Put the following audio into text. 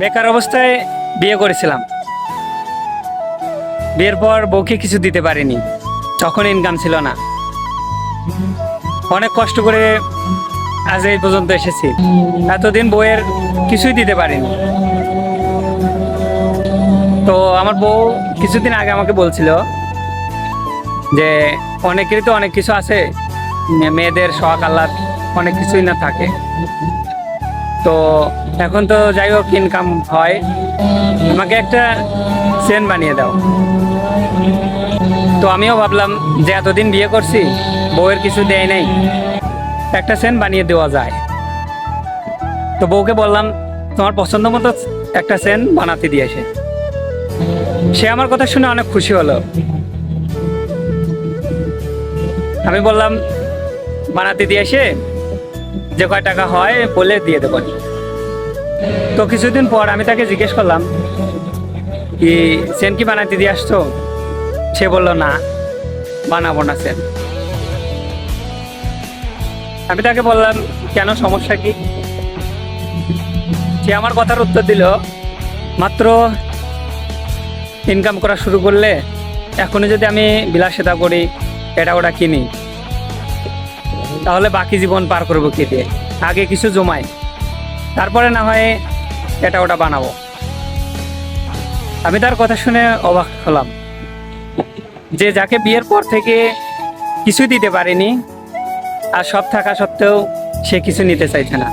বেকার অবস্থায় বিয়ে করেছিলাম। বিয়ের পর বউকে কিছু দিতে পারিনি। তখন ইনকাম ছিল না। অনেক কষ্ট করে আজ এই পর্যন্ত এসেছি। এতদিন বউয়ের কিছুই দিতে পারিনি। তো আমার বউ কিছুদিন আগে আমাকে বলছিল যে, অনেকেরই তো অনেক কিছু আছে। মেয়েদের শখ, আহ্লাদ অনেক কিছুই না থাকে। তো এখন তো যাই হোক ইনকাম হয়। আমাকে একটা চেন বানিয়ে দাও। তো আমিও ভাবলাম যে এতদিন বিয়ে করছি, বউয়ের কিছু দেয় নাই। একটা চেন বানিয়ে দেওয়া যায়। তো বউকে বললাম, তোমার পছন্দ মতো একটা চেন বানাতে দিয়েছে সে আমার কথা শুনে অনেক খুশি হলো। আমি বললাম, বানাতে দিয়েছে যে কয় টাকা হয় বলে দিয়ে দেবো। তো কিছুদিন পর আমি তাকে জিজ্ঞেস করলাম, কি চেন কি বানাতে দিয়ে আসছো? সে বলল, না, বানাবো না চেন আমি তাকে বললাম, কেন, সমস্যা কি? সে আমার কথার উত্তর দিল, মাত্র ইনকাম করা শুরু করলে এখনই যদি আমি বিলাসিতা করি, এটা ওটা কিনি। তাহলে বাকি জীবন পার করব কি দিয়ে? আগে কিছু জমাই। তারপরে না হয় এটা ওটা বানাবো। আমি তার কথা শুনে অবাক হলাম। যে যাকে বিয়ের পর থেকে কিছু দিতে পারেনি, আর সব থাকা সত্ত্বেও সে কিছু নিতে চাইছে না।